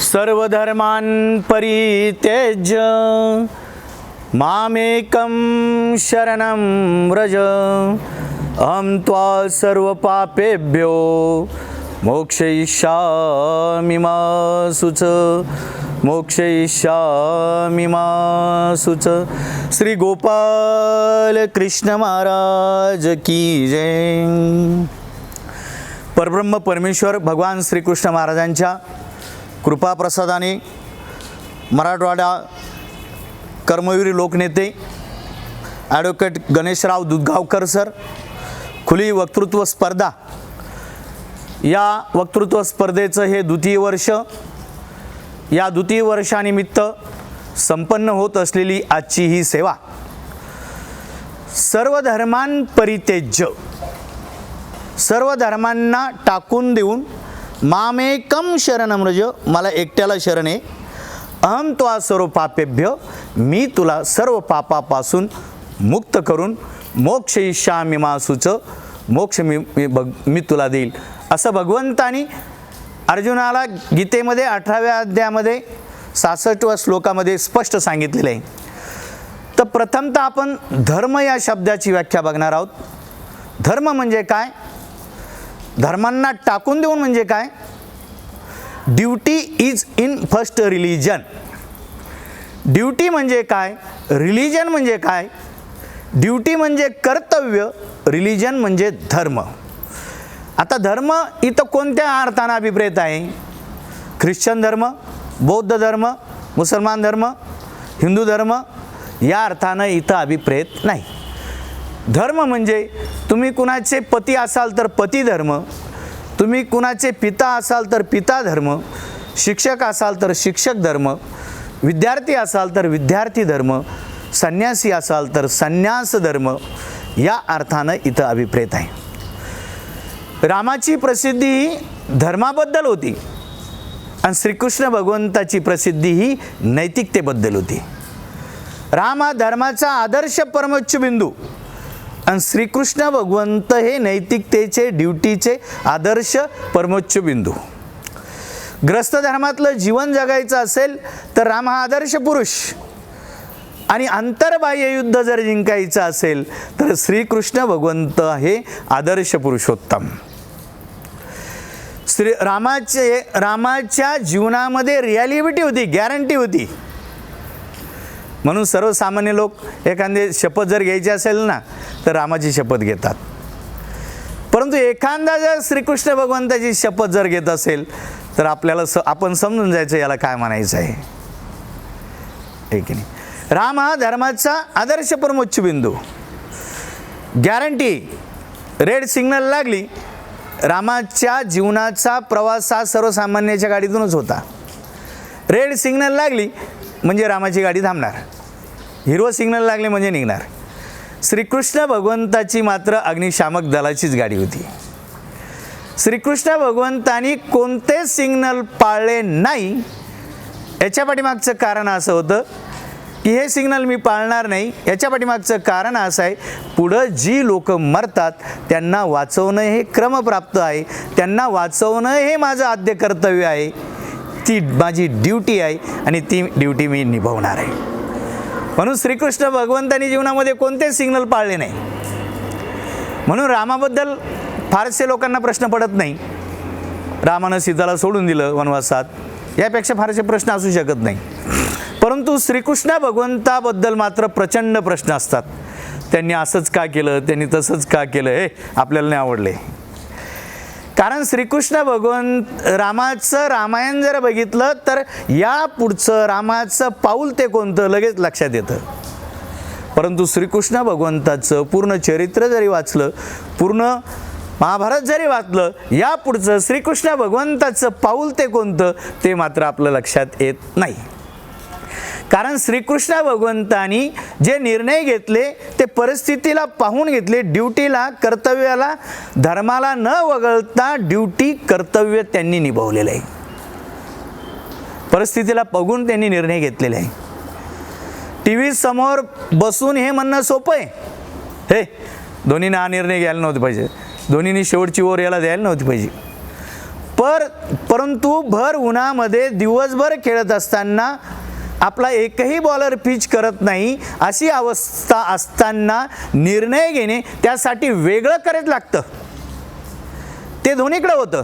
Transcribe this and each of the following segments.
सर्वधर्मान् परित्यज्य मामेकं शरणं व्रज। अहं त्वा सर्वपापेभ्यो मोक्षयिष्यामि मा सुच। मोक्षयिष्यामि मा सुच। श्री गोपाल कृष्ण महाराज की जय। परब्रह्म परमेश्वर भगवान श्रीकृष्ण महाराजांच्या कृपाप्रसादाने मराठवाडा कर्मवीर लोकनेते ॲडव्होकेट गणेशराव दुधगावकर सर खुली वक्तृत्व स्पर्धा. या वक्तृत्व स्पर्धेचं हे द्वितीय वर्ष या द्वितीय वर्षानिमित्त संपन्न होत असलेली आजची ही सेवा. सर्व धर्मांपरित्यज्य सर्व धर्मांना टाकून देऊन मामेकम शरण रज मला एकट्याला शरण आहे अहम त्वा सर्व पापेभ्य मी तुला सर्व पापापासून मुक्त करून मोक्ष इष्यामी मासूचं मोक्ष मी मी भग मी तुला देईल. असं भगवंतानी अर्जुनाला गीतेमध्ये अठराव्या अध्यायामध्ये सासष्टव्या श्लोकामध्ये स्पष्ट सांगितलेलं आहे. तर प्रथमतः आपण धर्म या शब्दाची व्याख्या बघणार आहोत. धर्म म्हणजे काय? धर्मांना टाकून देऊन म्हणजे काय? Duty is in first religion duty म्हणजे काय? रिलिजन म्हणजे काय? ड्युटी म्हणजे कर्तव्य रिलिजन म्हणजे धर्म. आता धर्म इथं कोणत्या अर्थानं अभिप्रेत आहे? ख्रिश्चन धर्म बौद्ध धर्म मुसलमान धर्म हिंदू धर्म या अर्थानं इथं अभिप्रेत नाही. धर्म म्हणजे तुम्ही कुणाचे पती असाल तर पती धर्म तुम्ही कुणाचे पिता असाल तर पिता धर्म शिक्षक असाल तर शिक्षक धर्म विद्यार्थी असाल तर विद्यार्थी धर्म संन्यासी असाल तर संन्यास धर्म या अर्थानं इथं अभिप्रेत आहे. रामाची प्रसिद्धी ही धर्माबद्दल होती आणि श्रीकृष्ण भगवंताची प्रसिद्धी ही नैतिकतेबद्दल होती. राम हा धर्माचा आदर्श परमोच्च बिंदू. आणि श्रीकृष्ण भगवंत हे नैतिकतेचे ड्युटीचे आदर्श परमोच्च बिंदू ग्रस्त धर्मातलं जीवन जगायचं असेल तर राम हा आदर्श पुरुष. आणि आंतरबाह्य युद्ध जर जिंकायचं असेल तर श्रीकृष्ण भगवंत हे आदर्श पुरुषोत्तम. श्री रामाचे रामाच्या जीवनामध्ये रिॲलिटी होती गॅरंटी होती. म्हणून सर्वसामान्य लोक एखादे शपथ जर घ्यायची असेल ना तर रामाची शपथ घेतात. परंतु एखादा जर श्रीकृष्ण भगवंताची शपथ जर घेत असेल तर आपल्याला स आपण समजून जायचं याला काय म्हणायचं आहे. आहे. की नाही राम हा धर्माचा आदर्श परमोच्च बिंदू गॅरंटी रेड सिग्नल लागली. रामाच्या जीवनाचा प्रवास हा सर्वसामान्याच्या गाडीतूनच होता. रेड सिग्नल लागली म्हणजे रामाची गाडी थांबणार. हिरवं सिग्नल लागले म्हणजे निघणार. श्रीकृष्ण भगवंताची मात्र अग्निशामक दलाचीच गाडी होती. श्रीकृष्ण भगवंतानी कोणते सिग्नल पाळले नाही याच्या पाठीमागचं कारण असं होतं की हे सिग्नल मी पाळणार नाही. याच्या पाठीमागचं कारण असं आहे पुढं जी लोक मरतात त्यांना वाचवणं हे क्रमप्राप्त आहे. त्यांना वाचवणं हे माझं आद्य कर्तव्य आहे. ती माझी ड्युटी आहे आणि ती ड्युटी मी निभावणार आहे. म्हणून श्रीकृष्ण भगवंतानी जीवनामध्ये कोणतेच सिग्नल पाळले नाही. म्हणून रामाबद्दल फारसे लोकांना प्रश्न पडत नाही. रामानं सीताला सोडून दिलं वनवासात. यापेक्षा फारसे प्रश्न असू शकत नाही. परंतु श्रीकृष्ण भगवंताबद्दल मात्र प्रचंड प्रश्न असतात. त्यांनी असंच का केलं? त्यांनी तसंच का केलं? हे आपल्याला नाही आवडले. कारण श्रीकृष्ण भगवंत रामाचं रामायण जर बघितलं तर या पुढचं रामाचं पाऊल ते कोणतं लगेच लक्षात येतं. परंतु श्रीकृष्ण भगवंताचं पूर्ण चरित्र जरी वाचलं पूर्ण महाभारत जरी वाचलं या पुढचं श्रीकृष्ण भगवंताचं पाऊल ते कोणतं ते मात्र आपलं लक्षात येत नाही. कारण श्रीकृष्ण भगवंतानी जे निर्णय घेतले ते परिस्थितीला पाहून घेतले ड्युटीला कर्तव्याला धर्माला न वगळता ड्युटी कर्तव्य त्यांनी निभावलेलं आहे. परिस्थितीला बघून त्यांनी निर्णय घेतलेले आहे. टी व्ही समोर बसून हे म्हणणं सोपं आहे. हे धोनीने हा निर्णय घ्यायला नव्हता पाहिजे. धोनीने शेवटची ओर याला द्यायला नव्हती पाहिजे. पर परंतु भर उन्हामध्ये दिवसभर खेळत असताना आपला एकही बॉलर पिच करत नाही अशी अवस्था असताना निर्णय घेणे त्यासाठी वेगळं करत लागतं. ते दोन्हीकडं होतं.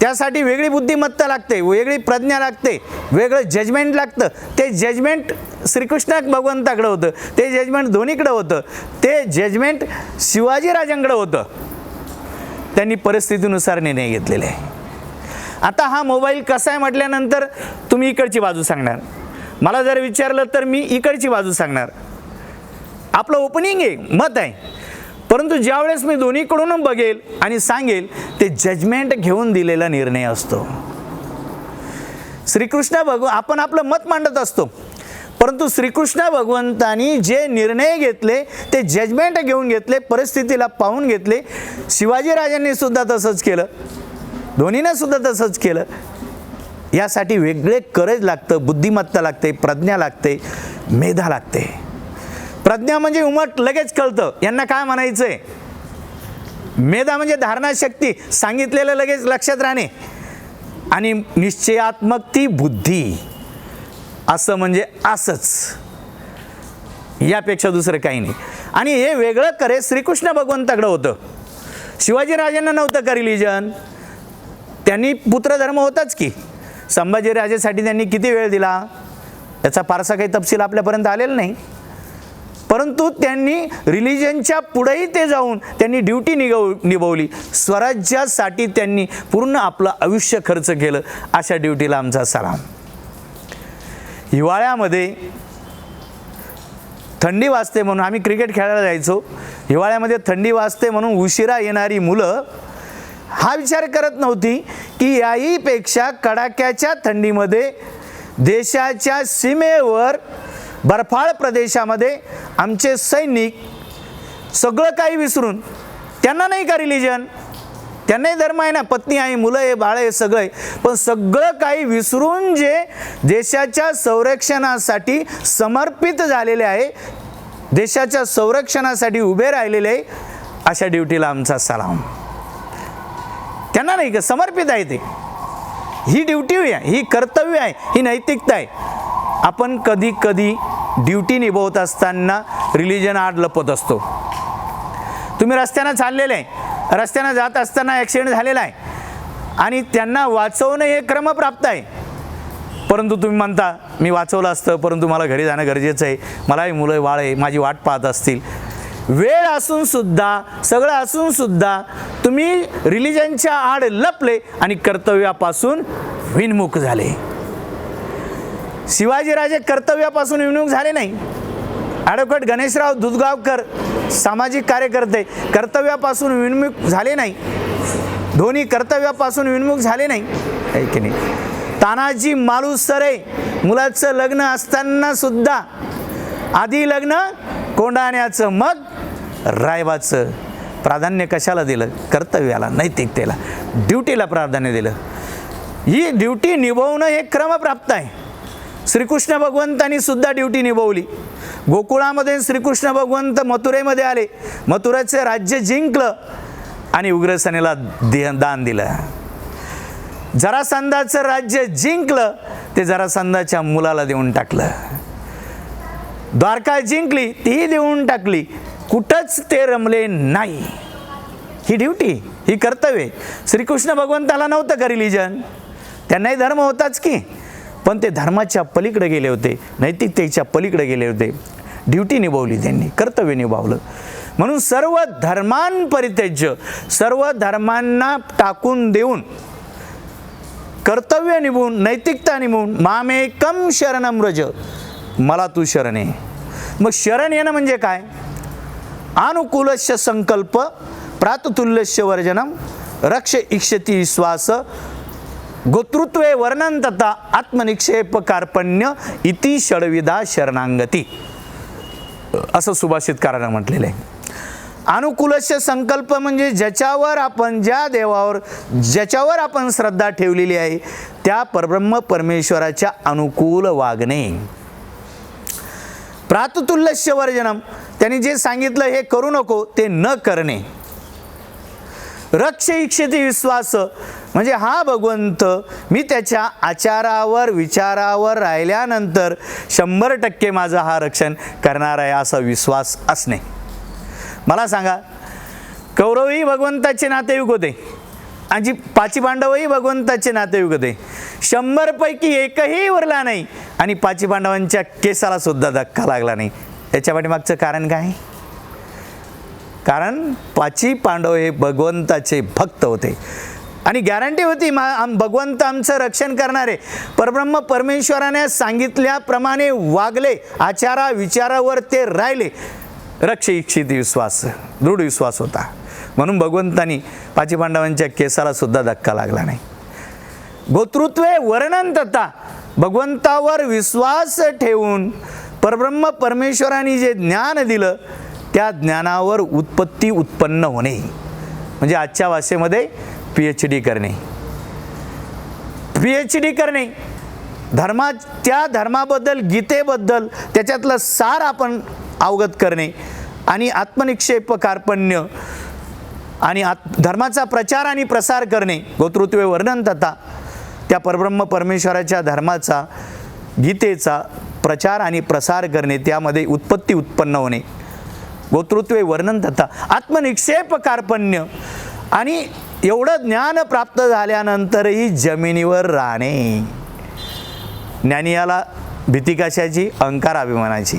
त्यासाठी वेगळी बुद्धिमत्ता लागते वेगळी प्रज्ञा लागते वेगळं जजमेंट लागतं. ते जजमेंट श्रीकृष्ण भगवंताकडं होतं. ते जजमेंट धोनीकडं होतं. ते जजमेंट शिवाजीराजांकडं होतं. त्यांनी परिस्थितीनुसार निर्णय घेतलेले आहे. आता हा मोबाईल कसा आहे म्हटल्यानंतर तुम्ही इकडची बाजू सांगणार. मला जर विचारलं तर मी इकडची बाजू सांगणार. आपलं ओपनिंग आहे मत आहे. परंतु ज्यावेळेस मी दोन्हीकडून बघेल आणि सांगेल ते जजमेंट घेऊन दिलेला निर्णय असतो. श्रीकृष्ण भगव आपण आपलं मत मांडत असतो. परंतु श्रीकृष्ण भगवंतांनी जे निर्णय घेतले ते जजमेंट घेऊन घेतले परिस्थितीला पाहून घेतले. शिवाजीराजांनी सुद्धा तसंच केलं. धोनीनं सुद्धा तसंच केलं. यासाठी वेगळे करेज लागतं बुद्धिमत्ता लागते प्रज्ञा लागते मेधा लागते. प्रज्ञा म्हणजे उमट लगेच कळतं. यांना काय म्हणायचं आहे मेधा म्हणजे धारणाशक्ती सांगितलेलं लगेच लक्षात राहणे. आणि निश्चयात्मक ती बुद्धी. असं म्हणजे असंच. यापेक्षा दुसरं काही नाही. आणि हे वेगळं करे श्रीकृष्ण भगवंताकडं होतं. शिवाजीराजांना नव्हतं करिलिजन रिलिजन त्यांनी पुत्रधर्म होताच की. संभाजीराजेसाठी त्यांनी किती वेळ दिला? याचा फारसा काही तपशील आपल्यापर्यंत आलेला नाही. परंतु त्यांनी रिलिजनच्या पुढेही ते जाऊन त्यांनी ड्युटी निगव निभवली. स्वराज्यासाठी त्यांनी पूर्ण आपलं आयुष्य खर्च केलं. अशा ड्युटीला आमचा सलाम. हिवाळ्यामध्ये थंडी वाजते म्हणून आम्ही क्रिकेट खेळायला जायचो. हिवाळ्यामध्ये थंडी वाजते म्हणून उशिरा येणारी मुलं हा विचार करत नव्हती की याहीपेक्षा कडाक्याच्या थंडीमध्ये देशाच्या सीमेवर बर्फाळ प्रदेशामध्ये आमचे सैनिक सगळं काही विसरून त्यांना नाही का रिलिजन त्यांनाही धर्म आहे ना पत्नी आहे मुलं आहे बाळ आहे सगळं. आहे पण सगळं काही विसरून जे देशाच्या संरक्षणासाठी समर्पित झालेले आहे देशाच्या संरक्षणासाठी उभे राहिलेले आहे अशा ड्युटीला आमचा सलाम. नाही का समर्पित आहे ते. ही ड्युटी आहे ही कर्तव्य आहे ही नैतिकता आहे. आपण कधी कधी ड्युटी निभवत असताना रिलिजन आड लपत असतो. तुम्ही रस्त्यानं चाललेले आहे रस्त्यानं जात असताना ॲक्सिडेंट झालेला आहे आणि त्यांना वाचवणं हे क्रमप्राप्त आहे. परंतु तुम्ही म्हणता मी वाचवलं असतं परंतु मला घरी जाणं गरजेचं आहे. मलाही मुलं वाळ आहे माझी वाट पाहत असतील. वेळ असून सुद्धा सगळं असून सुद्धा तुम्ही रिलिजनच्या आड लपले आणि कर्तव्यापासून विनमुख झाले. शिवाजीराजे कर्तव्यापासून विनमुख झाले नाही. ॲडव्होकेट गणेशराव दुधगावकर सामाजिक कार्यकर्ते कर्तव्यापासून विनमुख झाले नाही. धोनी कर्तव्यापासून विनमुख झाले नाही. की नाही? तानाजी मालुसरे मुलाचं लग्न असताना सुद्धा आधी लग्न कोंडाण्याचं मग रायबाचं. प्राधान्य कशाला दिलं? कर्तव्याला नैतिकतेला. ड्युटीला प्राधान्य दिलं. ही ड्युटी निभवणं हे क्रमप्राप्त आहे. श्रीकृष्ण भगवंतांनी सुद्धा ड्युटी निभवली. गोकुळामध्ये श्रीकृष्ण भगवंत मथुरेमध्ये आले. मथुराचं राज्य जिंकलं आणि उग्रसेनेला दे दान दिलं. जरासंधाचं राज्य जिंकलं ते जरासंधाच्या मुलाला देऊन टाकलं. द्वारका जिंकली तीही देऊन टाकली. कुठंच ते रमले नाही. ही ड्युटी ही कर्तव्य. श्रीकृष्ण भगवंताला नव्हतं का रिलिजन त्यांनाही धर्म होताच की. पण ते धर्माच्या पलीकडे गेले होते. नैतिकतेच्या पलीकडे गेले होते. ड्युटी निभावली त्यांनी कर्तव्य निभावलं. म्हणून सर्व धर्मांपरित्यज्य सर्व धर्मांना टाकून देऊन कर्तव्य निभून नैतिकता निभून मामेकम शरणम रज मला तू शरण ये. मग शरण येणं म्हणजे काय? अनुकूलस्य संकल्प प्राततुल्यस्य वर्जनम रक्ष इक्षती श्वास गोतृत्वे वर्णन तथा आत्मनिक्षेप कार्पण्य इति षडविधा शरणांगती. असं सुभाषितकारानं म्हटलेलं आहे. अनुकूलस्य संकल्प म्हणजे ज्याच्यावर आपण ज्या देवावर ज्याच्यावर आपण श्रद्धा ठेवलेली आहे त्या परब्रह्म परमेश्वराच्या अनुकूल वागणे. प्राततुल्यस्य वर्जनम त्यांनी जे सांगितलं हे करू नको ते न करणे. रक्ष इच्छिती विश्वास म्हणजे हा भगवंत मी त्याच्या आचारावर विचारावर राहिल्यानंतर शंभर टक्के माझं हा रक्षण करणार आहे असा विश्वास असणे. मला सांगा कौरवही भगवंताचे नातेवाईक होते. आणि पाची पांडवही भगवंताचे नातेवाईक होते. शंभरपैकी एकही उरला नाही. आणि पाची पांडवांच्या केसाला सुद्धा धक्का लागला नाही. याच्या पाठीमागचं कारण काय? कारण पाची पांडव हे भगवंताचे भक्त होते. आणि गॅरंटी होती मा आम भगवंत आमचं रक्षण करणारे. परब्रह्म परमेश्वराने सांगितल्याप्रमाणे वागले आचारा विचारावर ते राहिले. रक्ष इच्छित विश्वास दृढ विश्वास होता. म्हणून भगवंतानी पाची पांडवांच्या केसाला सुद्धा धक्का लागला नाही. गोतृत्वे वर्णन तथा भगवंतावर विश्वास ठेवून परब्रह्म परमेश्वराने जे ज्ञान दिलं त्या ज्ञानावर उत्पत्ती उत्पन्न होणे. म्हणजे आजच्या भाषेमध्ये पी एच डी करणे. पी एच डी करणे. धर्मा त्या धर्माबद्दल गीतेबद्दल त्याच्यातलं सार आपण अवगत करणे. आणि आत्मनिक्षेप कार्पण्य आणि आत धर्माचा प्रचार आणि प्रसार करणे. गोतृत्वे वर्णन तथा त्या परब्रह्म परमेश्वराच्या धर्माचा गीतेचा प्रचार आणि प्रसार करणे त्यामध्ये उत्पत्ती उत्पन्न होणे. गोतृत्वे वर्णन तथा आत्मनिक्षेप कार्पण्य आणि एवढं ज्ञान प्राप्त झाल्यानंतरही जमिनीवर राहणे. ज्ञानियाला भीती कशाची? अहंकार अभिमानाची.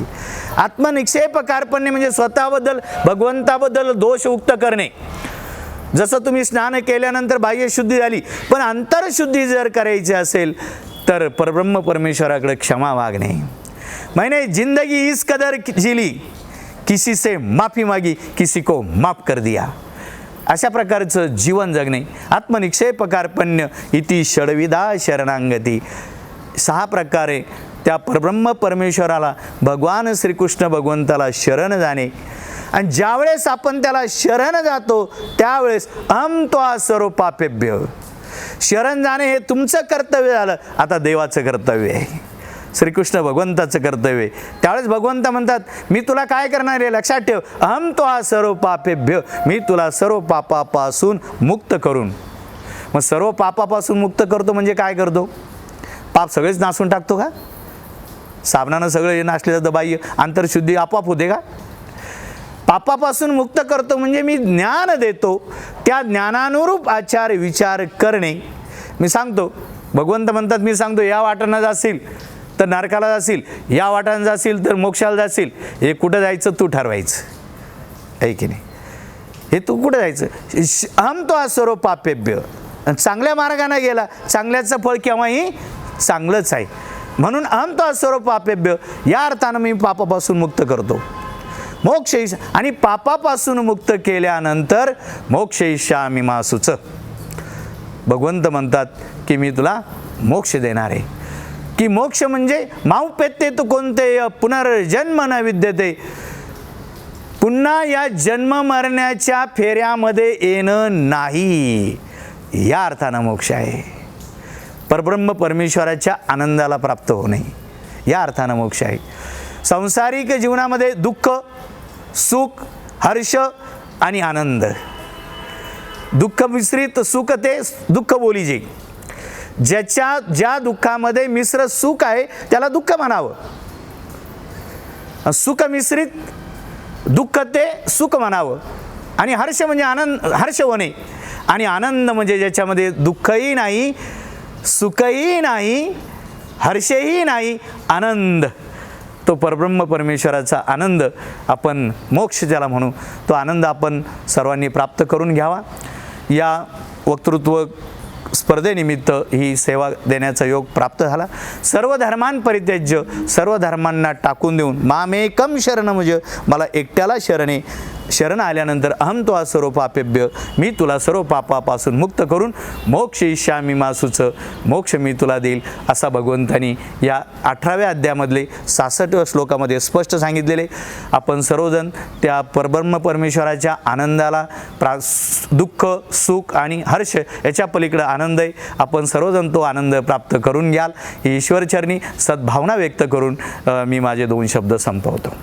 आत्मनिक्षेप कार्पण्य म्हणजे स्वतःबद्दल भगवंताबद्दल दोष उक्त करणे. जसं तुम्ही स्नान केल्यानंतर बाह्यशुद्धी झाली पण अंतरशुद्धी जर करायची असेल तर परब्रह्म परमेश्वराकडे क्षमा मागणे. मैंने जिंदगी इस कदर जिली किसी से माफी मागी किसी को माफ कर दिया. अशा प्रकारचं जीवन जगणे आत्मनिक्षेपकार्पण्य इति षडविधा शरणांगती. सहा प्रकारे त्या परब्रह्म परमेश्वराला भगवान श्रीकृष्ण भगवंताला शरण जाणे आणि ज्यावेळेस आपण त्याला शरण जातो त्यावेळेस अहम तो सर्व पापेभ्य शरण जाणे हे तुमचं कर्तव्य झालं आता देवाचं कर्तव्य आहे. श्रीकृष्ण भगवंताचं कर्तव्य आहे. त्यावेळेस भगवंत म्हणतात मी तुला काय करणार आहे? लक्षात ठेव अहम तो हा सर्व पापेभ्य मी तुला सर्व पापापासून मुक्त करून. मग सर्व पापापासून मुक्त करतो म्हणजे काय करतो? पाप सगळेच नासून टाकतो का? साबणानं सगळे नाचले जातं बाह्य आंतरशुद्धी आपोआप होते का? पापापासून मुक्त करतो म्हणजे मी ज्ञान देतो. त्या ज्ञानानुरूप आचार विचार करणे. मी सांगतो भगवंत म्हणतात मी सांगतो या वाटानं जाशील तर नरकाला जाशील या वाटानं जाशील तर मोक्षाला जाशील. हे कुठं जायचं? तू ठरवायचं. आहे की नाही? हे तू कुठं जायचं? श- अहम तो हा सर्व पापेभ्य चांगल्या मार्गाने गेला चांगल्याचं फळ केव्हाही चांगलंच आहे. म्हणून अहम तो हा सर्व पापेभ्य या अर्थानं मी पापापासून मुक्त करतो. मोक्ष आणि पापापासून मुक्त केल्यानंतर मोक्ष ईशा भगवंत म्हणतात की मी तुला मोक्ष देणार आहे. की मोक्ष म्हणजे माऊ तू कोणते पुनर्जन्म न विद्यते. पुन्हा या जन्म मरण्याच्या फेऱ्यामध्ये येणं नाही या अर्थानं मोक्ष आहे. परब्रह्म परमेश्वराच्या आनंदाला प्राप्त होणे या अर्थानं मोक्ष आहे. सांसारिक जीवनामध्ये दुःख सुख हर्ष आणि आनंद. दुःख मिश्रित सुख ते दुःख बोलीजे ज्याच्या ज्या दुःखामध्ये मिश्र सुख आहे त्याला दुःख म्हणावं. सुख मिश्रित दुःख ते सुख म्हणावं. आणि हर्ष म्हणजे आनंद हर्ष होणे. आणि आनंद म्हणजे ज्याच्यामध्ये दुःखही नाही सुखही नाही हर्षही नाही आनंद. तो परब्रह्म परमेश्वराचा आनंद आपण मोक्ष ज्याला म्हणू तो आनंद आपण सर्वांनी प्राप्त करून घ्यावा. या वक्तृत्व स्पर्धेनिमित्त ही सेवा देण्याचा योग प्राप्त झाला. सर्व धर्मांपरित्यज्य सर्व धर्मांना टाकून देऊन मामेकम शरण म्हणजे मला एकट्याला शरणे शरण आल्यानंतर अहम तो सर्व पापेभ्य मी तुला सर्व पापापासून मुक्त करून मोक्ष ईशामी मासूचं मोक्ष मी तुला देईल असा भगवंतानी या अठराव्या अध्यायामधले सासष्ट श्लोकामध्ये स्पष्ट सांगितलेले. आपण सर्वजण त्या परब्रह्म परमेश्वराच्या आनंदाला प्रा दुःख सुख आणि हर्ष याच्या पलीकडं आनंद आहे. आपण सर्वजण तो आनंद प्राप्त करून घ्याल. ही ईश्वरचरणी सद्भावना व्यक्त करून मी माझे दोन शब्द संपवतो.